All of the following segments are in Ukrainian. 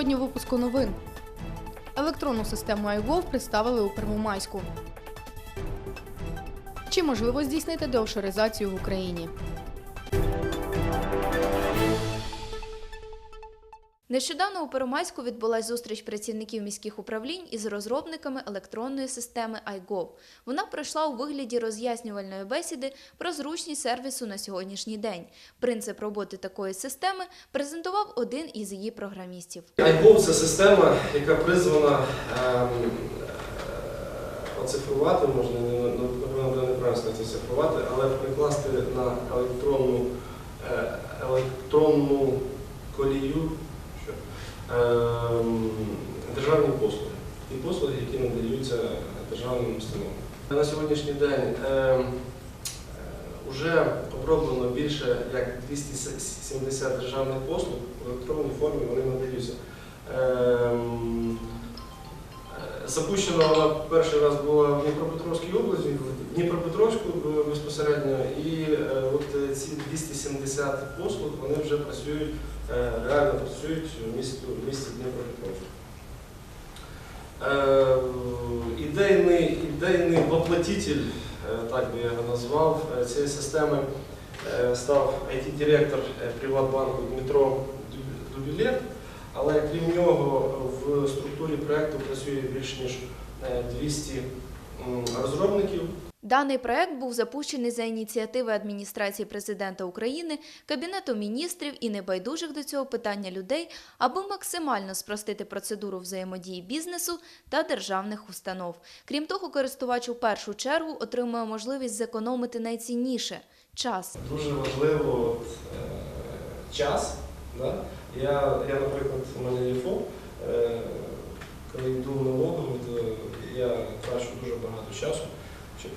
Сьогодні у випуску новин. Електронну систему iGov представили у Первомайську. Чи можливо здійснити деошеризацію в Україні? Нещодавно у Первомайську відбулася зустріч працівників міських управлінь із розробниками електронної системи iGov. Вона пройшла у вигляді роз'яснювальної бесіди про зручність сервісу на сьогоднішній день. Принцип роботи такої системи презентував один із її програмістів. iGov – це система, яка призвана ем, е, оцифрувати, можна напевно неправильно сказати оцифрувати, але прикласти на електронну, е, електронну колію державні послуги. Ті послуги, які надаються державним установам. На сьогоднішній день вже оброблено більше як 270 державних послуг в електронній формі вони надаються. Ем, е, Запущена вона перший раз була в Дніпропетровській області, в Дніпропетровську е, безпосередньо, і е, от е, ці 270 послуг вони вже працюють, е, реально працюють в місті, місті Дніпропетровськ. Е, Ідейний, ідейний воплотитель, е, так би я його назвав, е, цієї системи е, став IT-директор е, Приватбанку Дмитро Дуб- Але крім нього в структурі проєкту працює більш ніж е, 200 розробників. Даний проект був запущений за ініціативи адміністрації президента України, Кабінету міністрів і небайдужих до цього питання людей, аби максимально спростити процедуру взаємодії бізнесу та державних установ. Крім того, користувач у першу чергу отримує можливість зекономити найцінніше час. Дуже важливо е, час. Я, я, наприклад, у мене є е, коли йду налогово, то я трачу дуже багато часу,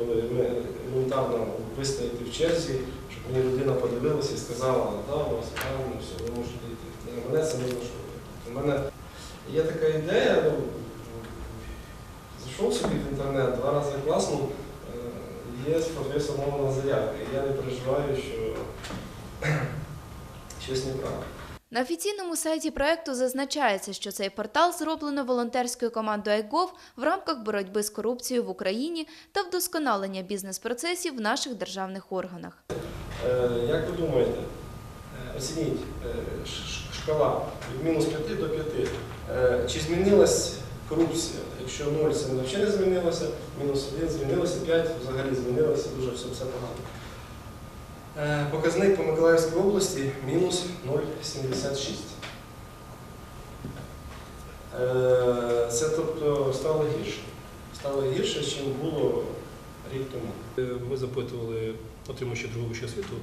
еле- елементарно вистояти в черзі, щоб мені людина подивилася і сказала, да, у вас правильно, все, ви можете йти. Мене це не влаштовує. У мене є така ідея, ну, зайшов собі в інтернет, два рази класно, е, є сформована заявка. І я не переживаю, що щось неправильно. На офіційному сайті проекту зазначається, що цей портал зроблено волонтерською командою iGov в рамках боротьби з корупцією в Україні та вдосконалення бізнес-процесів в наших державних органах. Е, Як ви думаєте, е, оцініть е, шкала від мінус 5 до 5. Е, Чи змінилась корупція? Якщо 0 це взагалі не змінилося, мінус 1 змінилося, 5 взагалі змінилося, дуже все, все погано. Е, Показник по Миколаївській області мінус 0,76. Е, Це тобто стало гірше. Стало гірше, ніж було рік тому. Ми запитували, отримуючи другу вищу освіту,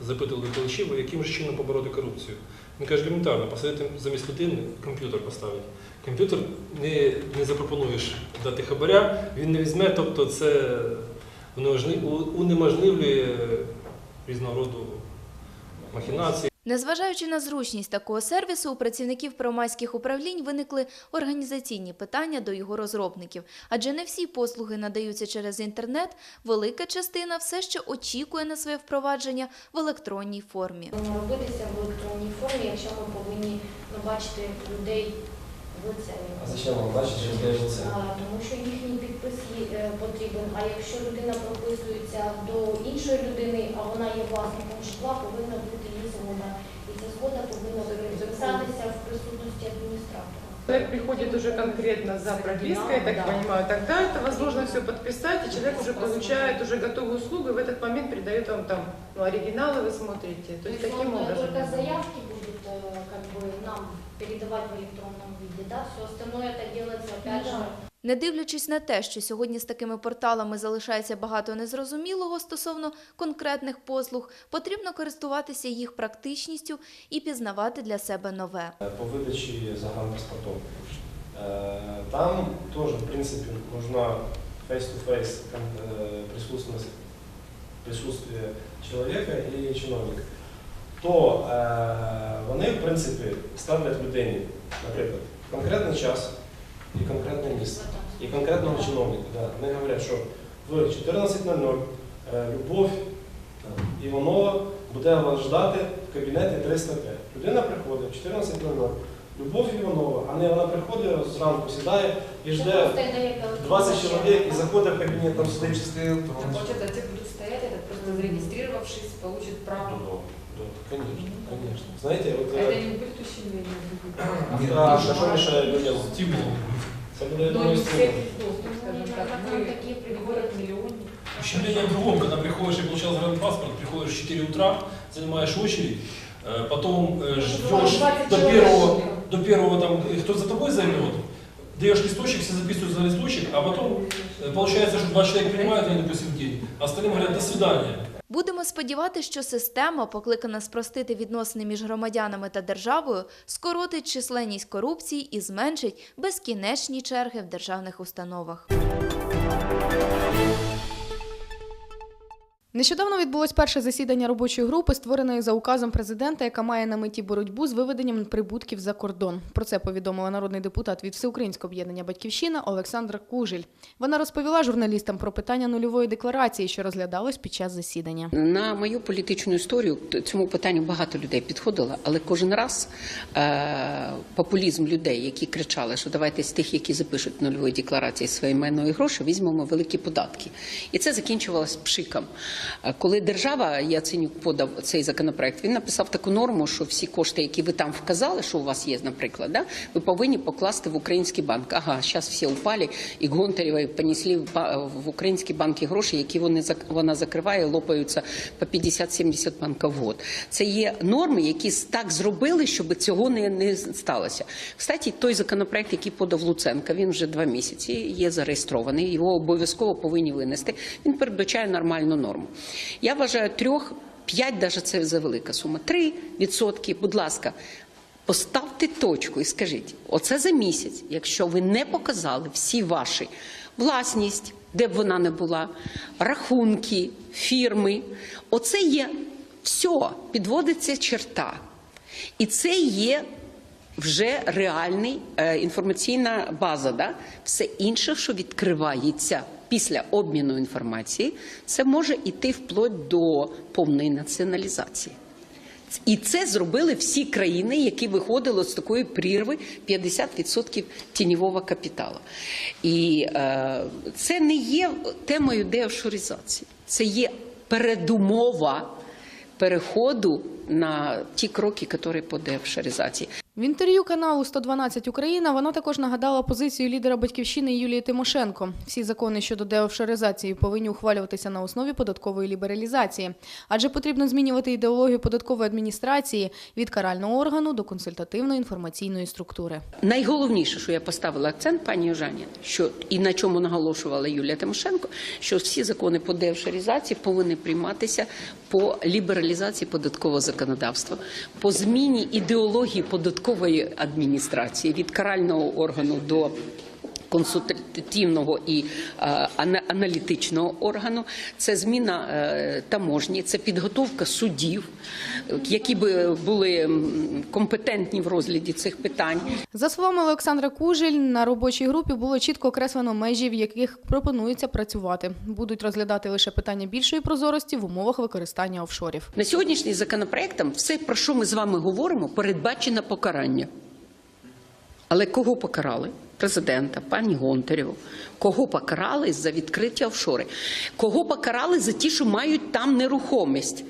запитували викладачів, яким же чином побороти корупцію. Він каже, елементарно, посадити замість людини комп'ютер поставити. Комп'ютер не, не запропонуєш дати хабаря, він не візьме, тобто це унеможливлює різного роду махінації. Незважаючи на зручність такого сервісу, у працівників промайських управлінь виникли організаційні питання до його розробників, адже не всі послуги надаються через інтернет. Велика частина все ще очікує на своє впровадження в електронній формі. робитися в електронній формі, якщо ми повинні бачити людей лицем. А зачем вам бачити, що здається це? А, Тому що їхній підпис є- е, потрібен. А якщо людина прописується до іншої людини, а вона є власником житла, повинна бути її згода. І ця згода повинна записатися в присутності адміністратора. Человек приходит уже конкретно за пропиской, я так Да. понимаю, тогда это возможно все подписать, и человек уже получает уже готовую услугу, и в этот момент передает вам там ну, оригиналы вы смотрите. То есть таким Только образом. только заявки нам передавать в электронном виде, да, все остальное это делается опять Ну же Не дивлячись на те, що сьогодні з такими порталами залишається багато незрозумілого стосовно конкретних послуг, потрібно користуватися їх практичністю і пізнавати для себе нове. по видачі загранпаспортов. Е, Там теж, в принципі, face-to-face е, присутствие, присутствие чоловіка і чиновника. То е, вони, в принципі, ставлять людині, наприклад, конкретний час і конкретне місце. І конкретного чиновника. Да. Вони говорять, що в 14.00 е, Любов там, Іванова буде вас ждати в кабінеті 305. Людина приходить в 14.00, Любов Іванова, а не вона приходить зранку, сідає і жде просто йде як електронна 20 чоловік і заходить в кабінет, там сидить Так получается, те будут стоять, этот просто зарегистрировавшись, получит право. Ну, ну, Конечно, конечно. Знаете, вот Это э, не будет ущемление. а що мішає людям? Стимул. Но не доступ, скажем Ну, так. иногда Мы такие приходят. город миллион. Ущемление в другом, когда приходишь и получал загранпаспорт, приходишь в 4 утра, занимаешь очередь, э, потом э, ждешь 20 до первого, до первого там, кто за тобой займет, даешь листочек, все записывают за листочек, а потом получается, что два человека принимают, они, допустим, день, а остальным говорят «до свидания». Будемо сподіватися, що система, покликана спростити відносини між громадянами та державою, скоротить численність корупції і зменшить безкінечні черги в державних установах. Нещодавно відбулось перше засідання робочої групи, створеної за указом президента, яка має на меті боротьбу з виведенням прибутків за кордон. Про це повідомила народний депутат від Всеукраїнського об'єднання Батьківщина Олександра Кужель. Вона розповіла журналістам про питання нульової декларації, що розглядалось під час засідання. На мою політичну історію цьому питанню багато людей підходило, але кожен раз е, популізм людей, які кричали, що давайте з тих, які запишуть нульової декларації свої майно і гроші, візьмемо великі податки. І це закінчувалось пшиком. Е, Коли держава Яценюк подав цей законопроект, він написав таку норму, що всі кошти, які ви там вказали, що у вас є, наприклад, да, ви повинні покласти в український банк. Ага, зараз всі упали і Гонтарєва понесли в українські банки гроші, які вони вона закриває, лопаються по 50-70 банків в год. Це є норми, які так зробили, щоб цього не, не сталося. Кстати, той законопроект, який подав Луценка, він вже два місяці є зареєстрований. Його обов'язково повинні винести. Він передбачає нормальну норму. Я вважаю трьох. П'ять даже це за велика сума. Три відсотки, будь ласка, Поставте точку і скажіть, оце за місяць, якщо ви не показали всі ваші власність, де б вона не була, рахунки, фірми, оце є все, підводиться черта. І це є вже реальний е, інформаційна база. Да? Все інше, що відкривається після обміну інформації, це може йти вплоть до повної націоналізації. І це зробили всі країни, які виходили з такої прірви 50% тіньового капіталу. І е, це не є темою деофшоризації, це є передумова переходу на ті кроки, які по деофшоризації. В інтерв'ю каналу 112 Україна вона також нагадала позицію лідера батьківщини Юлії Тимошенко. Всі закони щодо деофшоризації повинні ухвалюватися на основі податкової лібералізації, адже потрібно змінювати ідеологію податкової адміністрації від карального органу до консультативно-інформаційної структури. Найголовніше, що я поставила акцент, пані Ожані, що і на чому наголошувала Юлія Тимошенко, що всі закони по деофшоризації повинні прийматися по лібералізації податкового законодавства, по зміні ідеології податкової адміністрації від карального органу до консультативного і е, аналітичного органу, це зміна е, таможні, це підготовка суддів, які би були компетентні в розгляді цих питань. За словами Олександра Кужель, на робочій групі було чітко окреслено межі, в яких пропонується працювати. Будуть розглядати лише питання більшої прозорості в умовах використання офшорів. На сьогоднішній законопроектом все, про що ми з вами говоримо, передбачено покарання. Але кого покарали? Президента, пані Гонтарєву. Кого покарали за відкриті офшори? Кого покарали за ті, що мають там нерухомість?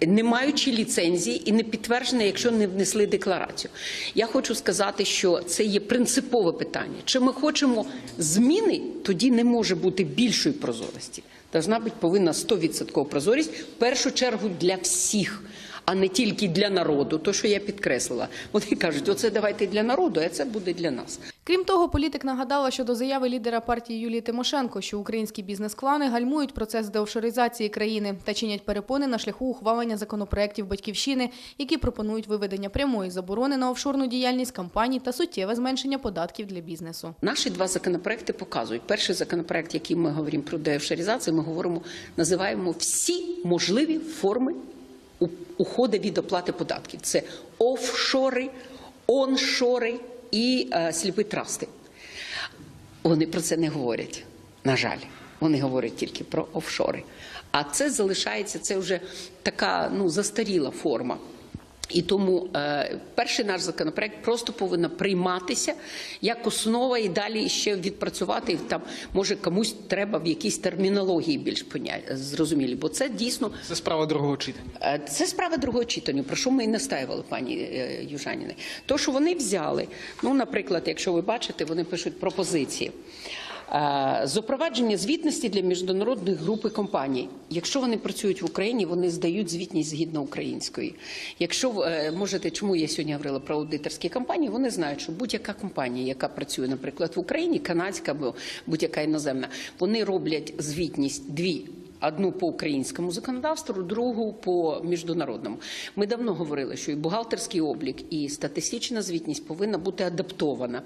Не маючи ліцензії і не підтверджено, якщо не внесли декларацію. Я хочу сказати, що це є принципове питання. Чи ми хочемо зміни, тоді не може бути більшої прозорості. Должна бути повинна 100% прозорість в першу чергу для всіх, а не тільки для народу. То, що я підкреслила. Вони кажуть, оце давайте для народу, а це буде для нас. Крім того, політик нагадала щодо заяви лідера партії Юлії Тимошенко, що українські бізнес-клани гальмують процес деофшоризації країни та чинять перепони на шляху ухвалення законопроєктів батьківщини, які пропонують виведення прямої заборони на офшорну діяльність компаній та суттєве зменшення податків для бізнесу. Наші два законопроекти показують. Перший законопроект, який ми говоримо про деофшоризацію, ми говоримо, називаємо всі можливі форми уходу від оплати податків. Це офшори, оншори і е, сліпі трасти. Вони про це не говорять. На жаль, вони говорять тільки про офшори. А це залишається, це вже така ну, застаріла форма. І тому е, перший наш законопроект просто повинен прийматися як основа і далі ще відпрацювати. Там може комусь треба в якійсь термінології більш поня- зрозумілі, бо це дійсно Це справа другого читання. Е, Це справа другого читання, про що ми і настаивали, пані е, Южаніни. То, що вони взяли, ну, наприклад, якщо ви бачите, вони пишуть пропозиції. Е, Запровадження звітності для міжнародних груп і компаній. Якщо вони працюють в Україні, вони здають звітність згідно української. Якщо е, можете, чому я сьогодні говорила про аудиторські компанії, вони знають, що будь-яка компанія, яка працює, наприклад, в Україні, канадська або будь-яка іноземна, вони роблять звітність дві Одну по українському законодавству, другу по міжнародному. Ми давно говорили, що і бухгалтерський облік, і статистична звітність повинна бути адаптована.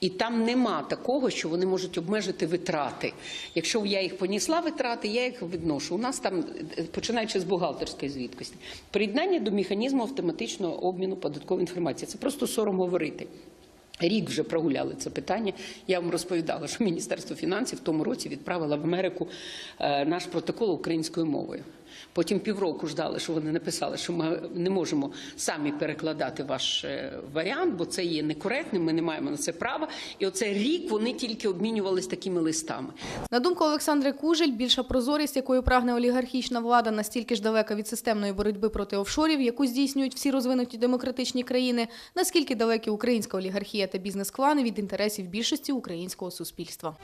І там нема такого, що вони можуть обмежити витрати. Якщо я їх понесла витрати, я їх відношу. У нас там, починаючи з бухгалтерської звіткості, приєднання до механізму автоматичного обміну податкової інформації. Це просто сором говорити. Рік вже прогуляли це питання. Я вам розповідала, що Міністерство фінансів в тому році відправило в Америку е, наш протокол українською мовою. Потім півроку ждали, що вони написали, що ми не можемо самі перекладати ваш е, варіант, бо це є некоректним. Ми не маємо на це права. І оце рік вони тільки обмінювались такими листами. На думку Олександри Кужель, більша прозорість, якою прагне олігархічна влада, настільки ж далека від системної боротьби проти офшорів, яку здійснюють всі розвинуті демократичні країни, наскільки далекі українська олігархія та бізнес-клани від інтересів більшості українського суспільства.